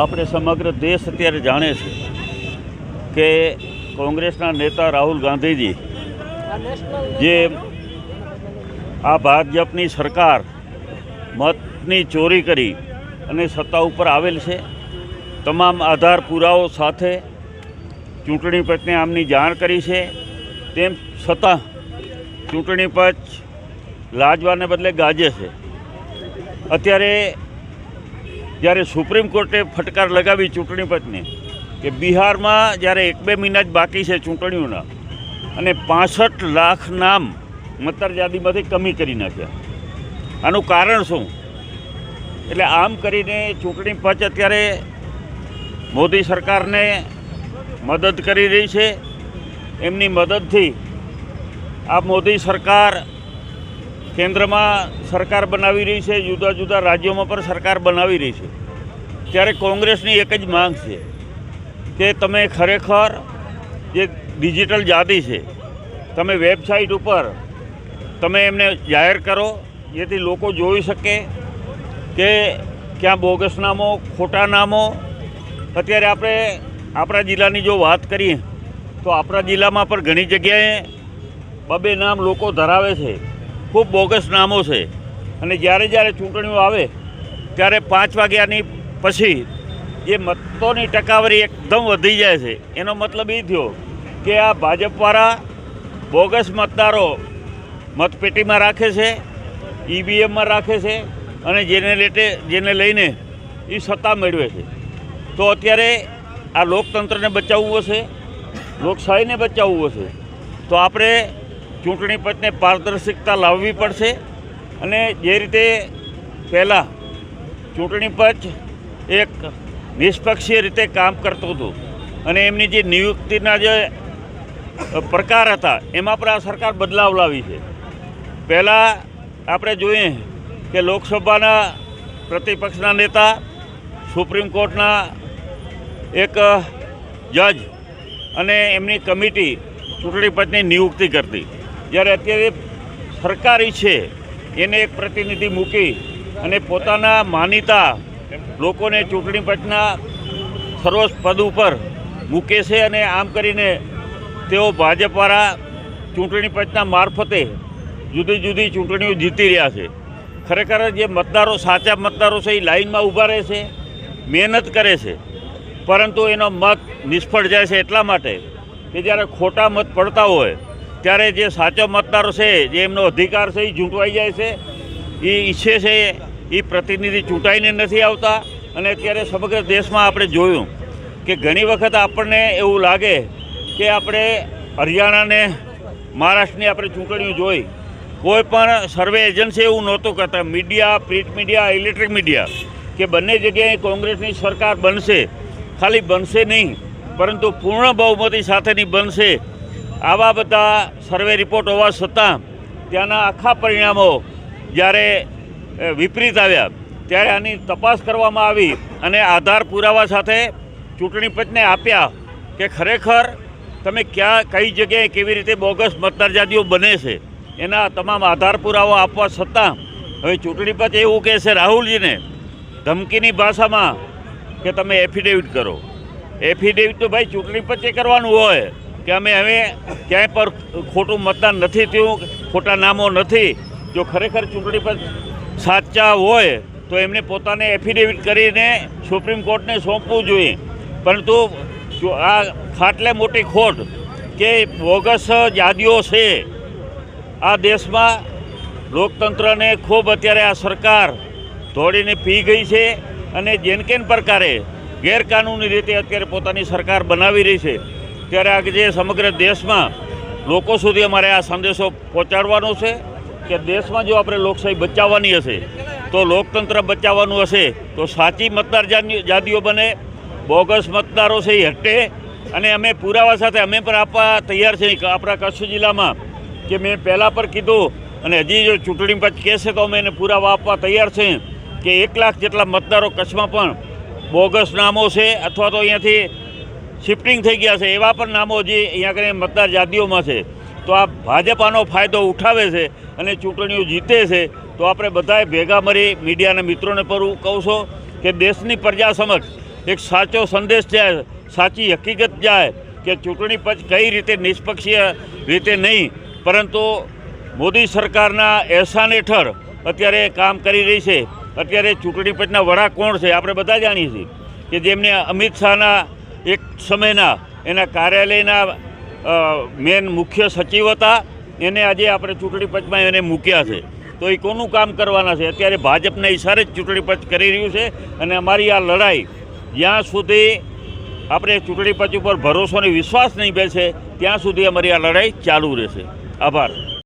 આપણે સમગ્ર દેશ અત્યારે જાણે છે કે કોંગ્રેસના નેતા રાહુલ ગાંધીજી જે આ ભાજપની સરકાર મતની ચોરી કરી અને સત્તા ઉપર આવેલ છે, તમામ આધાર પુરાવો સાથે ચૂંટણી પંચને આમની જાણ કરી છે, તેમ છતાં ચૂંટણી પંચ લાજવાને બદલે ગાજે છે. અત્યારે જ્યારે સુપ્રીમ કોર્ટે ફટકાર લગાવી ચૂંટણી પંચને કે બિહારમાં જ્યારે એક બે મહિના જ બાકી છે ચૂંટણીઓના અને પાસઠ લાખ નામ મતદાર કમી કરી નાખ્યા. આનું કારણ શું? એટલે આમ કરીને ચૂંટણી પંચ અત્યારે મોદી સરકારને મદદ કરી રહી છે. એમની મદદથી આ મોદી સરકાર કેન્દ્રમાં સરકાર બનાવી રહી છે, જુદા જુદા રાજ્યોમાં પણ સરકાર બનાવી રહી છે. ત્યારે કોંગ્રેસની એક જ માંગ છે કે તમે ખરેખર જે ડિજિટલ યાદી છે, તમે વેબસાઇટ ઉપર તમે એમને જાહેર કરો, જેથી લોકો જોઈ શકે કે ક્યાં બોગસ નામો, ખોટા નામો. અત્યારે આપણે આપણા જિલ્લાની જો વાત કરીએ, તો આપણા જિલ્લામાં પણ ઘણી જગ્યાએ બબે નામ લોકો ધરાવે છે. ખૂબ બોગસ નામો છે. અને જ્યારે જ્યારે ચૂંટણીઓ આવે, ત્યારે પાંચ વાગ્યાની પછી જે મતોની ટકાવારી એકદમ વધી જાય છે. એનો મતલબ એ થયો કે આ ભાજપવાળા બોગસ મતદારો મતપેટીમાં રાખે છે, ઈવીએમમાં રાખે છે, અને જેને લેટે જેને લઈને એ સત્તા મેળવે છે. તો અત્યારે આ લોકતંત્રને બચાવવું હશે, લોકશાહીને બચાવવું હશે. તો આપણે ચૂંટણી પંચને પારદર્શકતા લાવવી પડશે અને જે રીતે પહેલાં ચૂંટણી પંચ એક નિષ્પક્ષીય રીતે કામ કરતું હતું અને એમની જે નિયુક્તિના જે પ્રકાર હતા, એમાં પણ આ સરકાર બદલાવ લાવી છે. પહેલાં આપણે જોઈએ કે લોકસભાના પ્રતિપક્ષના નેતા, સુપ્રીમ કોર્ટના એક જજ અને એમની કમિટી ચૂંટણી પંચની નિયુક્તિ કરતી. જ્યારે અત્યારે સરકારી છે, એને એક પ્રતિનિધિ મૂકી અને પોતાના માનીતા લોકોને ચૂંટણી પંચના સર્વોચ્ચ પદ ઉપર મૂકે છે અને આમ કરીને તેઓ ભાજપવાળા ચૂંટણી પંચના મારફતે જુદી જુદી ચૂંટણીઓ જીતી રહ્યા છે. ખરેખર જે મતદારો, સાચા મતદારો છે, એ લાઈનમાં ઊભા રહે છે, મહેનત કરે છે, પરંતુ એનો મત નિષ્ફળ જાય છે એટલા માટે કે જ્યારે ખોટા મત પડતા હોય ત્યારે જે સાચો મતદારો છે, જે એમનો અધિકાર છે, એ ચૂંટવાઈ જાય છે. એ ઈચ્છે છે એ પ્રતિનિધિ ચૂંટાઈને નથી આવતા. અને અત્યારે સમગ્ર દેશમાં આપણે જોયું કે ઘણી વખત આપણને એવું લાગે કે આપણે હરિયાણાને, મહારાષ્ટ્રની આપણે ચૂંટણીઓ જોઈ. કોઈ પણ સર્વે એજન્સી એવું નહોતું કરતા. Media, print media, electric media કે બંને જગ્યાએ કોંગ્રેસની સરકાર બનશે. ખાલી બનશે નહીં, પરંતુ પૂર્ણ બહુમતી સાથેની બનશે. આવા બધા સર્વે રિપોર્ટ હોવા છતાં ત્યાંના આખા પરિણામો જ્યારે વિપરીત આવ્યા, ત્યારે આની તપાસ કરવામાં આવી અને આધાર પુરાવા સાથે ચૂંટણી પંચને આપ્યા કે ખરેખર તમે ક્યાં, કઈ જગ્યાએ કેવી રીતે બોગસ મતદાર બને છે, એના તમામ આધાર પુરાવા આપવા છતાં હવે ચૂંટણી પંચ એવું કહે છે, રાહુલજીને ધમકીની ભાષામાં કે તમે એફિડેવિટ કરો. એફિડેવિટ તો ભાઈ ચૂંટણી પંચે કરવાનું હોય. કે અમે હવે ક્યાંય પર ખોટું મતદાન નથી થયું, ખોટા નામો નથી. જો ખરેખર ચૂંટણી પર સાચા હોય, તો એમને પોતાને એફિડેવિટ કરીને સુપ્રીમ કોર્ટને સોંપવું જોઈએ. પરંતુ જો આ ખાટલે મોટી ખોટ કે બોગસ યાદીઓ છે, આ દેશમાં લોકતંત્રને ખૂબ અત્યારે આ સરકાર દોડીને પી ગઈ છે અને જેન કેન પ્રકારે ગેરકાનૂની રીતે અત્યારે પોતાની સરકાર બનાવી રહી છે. ત્યારે આજે સમગ્ર દેશમાં લોકો સુધી અમારે આ સંદેશો પહોંચાડવાનો છે કે દેશમાં જો આપણે લોકશાહી બચાવવાની હશે, તો લોકતંત્ર બચાવવાનું હશે, તો સાચી મતદાર યાદીઓ બને, બોગસ મતદારો છે એ હટે, અને અમે પુરાવા સાથે અમે પણ આપવા તૈયાર છે આપણા કચ્છ જિલ્લામાં કે મેં પહેલાં પર કીધું, અને હજી જો ચૂંટણી પંચ કહેશે તો અમે એને પુરાવા આપવા તૈયાર છે કે એક લાખ જેટલા મતદારો કચ્છમાં પણ બોગસ નામો છે, અથવા તો અહીંયાથી શિફ્ટિંગ થઈ ગયા છે, એવા પણ નામો જે અહીંયા કરીને મતદાર યાદીઓમાં છે. તો આ ભાજપાનો ફાયદો ઉઠાવે છે અને ચૂંટણીઓ જીતે છે, તો આપણે બધાએ ભેગા મળી મીડિયાના મિત્રોને પણ હું કહું છું કે દેશની પ્રજા સમક્ષ એક સાચો સંદેશ જાય, સાચી હકીકત જાય કે ચૂંટણી પંચ કઈ રીતે નિષ્પક્ષીય રીતે નહીં. પરંતુ મોદી સરકારના એહસાન હેઠળ અત્યારે કામ કરી રહી છે. અત્યારે ચૂંટણી પંચના વડા કોણ છે, આપણે બધા જાણીએ છીએ કે જેમને અમિત શાહના એક સમયના એના કાર્યાલયના મેન મુખ્ય સચિવ હતા. એને આજે આપણે ચૂંટણી પંચમાં એને મૂક્યા છે. તો એ કોનું કામ કરવાના છે? અત્યારે ભાજપના ઈશારે જ ચૂંટણી પંચ કરી રહ્યું છે અને અમારી આ લડાઈ જ્યાં સુધી આપણે ચૂંટણી પંચ ઉપર ભરોસો અને વિશ્વાસ નહીં બેસે, ત્યાં સુધી અમારી આ લડાઈ ચાલુ રહેશે. આભાર.